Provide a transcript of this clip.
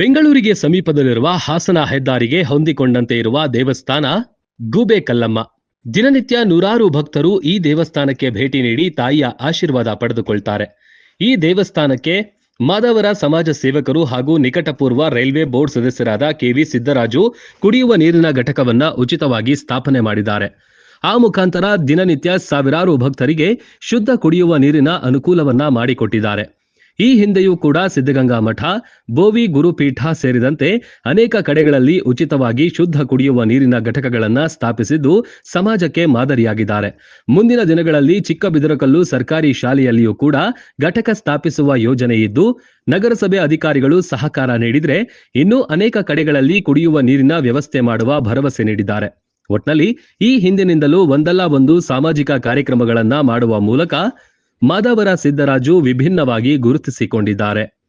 ಬೆಂಗಳೂರಿಗೆ ಸಮೀಪದಲ್ಲಿರುವ ಹಾಸನ ಹೆದ್ದಾರಿಗೆ ಹೊಂದಿಕೊಂಡಂತೆ ಇರುವ ದೇವಸ್ಥಾನ ಗೂಬೆ ಕಲ್ಲಮ್ಮ. ದಿನನಿತ್ಯ ನೂರಾರು ಭಕ್ತರು ಈ ದೇವಸ್ಥಾನಕ್ಕೆ ಭೇಟಿ ನೀಡಿ ತಾಯಿಯ ಆಶೀರ್ವಾದ ಪಡೆದುಕೊಳ್ತಾರೆ. ಈ ದೇವಸ್ಥಾನಕ್ಕೆ ಮಾದವರ ಸಮಾಜ ಸೇವಕರು ಹಾಗೂ ನಿಕಟಪೂರ್ವ ರೈಲ್ವೆ ಬೋರ್ಡ್ ಸದಸ್ಯರಾದ ಕೆವಿ ಸಿದ್ದರಾಜು ಕುಡಿಯುವ ನೀರಿನ ಘಟಕವನ್ನ ಉಚಿತವಾಗಿ ಸ್ಥಾಪನೆ ಮಾಡಿದ್ದಾರೆ. ಆ ಮುಖಾಂತರ ದಿನನಿತ್ಯ ಸಾವಿರಾರು ಭಕ್ತರಿಗೆ ಶುದ್ಧ ಕುಡಿಯುವ ನೀರಿನ ಅನುಕೂಲವನ್ನ ಮಾಡಿಕೊಟ್ಟಿದ್ದಾರೆ. ಈ ಹಿಂದೆಯೂ ಕೂಡ ಸಿದ್ಧಗಂಗಾ ಮಠ, ಬೋವಿ ಗುರುಪೀಠ ಸೇರಿದಂತೆ ಅನೇಕ ಕಡೆಗಳಲ್ಲಿ ಉಚಿತವಾಗಿ ಶುದ್ಧ ಕುಡಿಯುವ ನೀರಿನ ಘಟಕಗಳನ್ನು ಸ್ಥಾಪಿಸಿದ್ದು ಸಮಾಜಕ್ಕೆ ಮಾದರಿಯಾಗಿದ್ದಾರೆ. ಮುಂದಿನ ದಿನಗಳಲ್ಲಿ ಚಿಕ್ಕಬಿದರಕಲ್ಲು ಸರ್ಕಾರಿ ಶಾಲೆಯಲ್ಲಿಯೂ ಕೂಡ ಘಟಕ ಸ್ಥಾಪಿಸುವ ಯೋಜನೆ ಇದ್ದು, ನಗರಸಭೆ ಅಧಿಕಾರಿಗಳು ಸಹಕಾರ ನೀಡಿದರೆ ಇನ್ನೂ ಅನೇಕ ಕಡೆಗಳಲ್ಲಿ ಕುಡಿಯುವ ನೀರಿನ ವ್ಯವಸ್ಥೆ ಮಾಡುವ ಭರವಸೆ ನೀಡಿದ್ದಾರೆ. ಒಟ್ನಲ್ಲಿ ಈ ಹಿಂದಿನಿಂದಲೂ ಒಂದಲ್ಲ ಒಂದು ಸಾಮಾಜಿಕ ಕಾರ್ಯಕ್ರಮಗಳನ್ನ ಮಾಡುವ ಮೂಲಕ ಮಾದವರ ಸಿದ್ದರಾಜು ವಿಭಿನ್ನವಾಗಿ ಗುರುತಿಸಿಕೊಂಡಿದ್ದಾರೆ.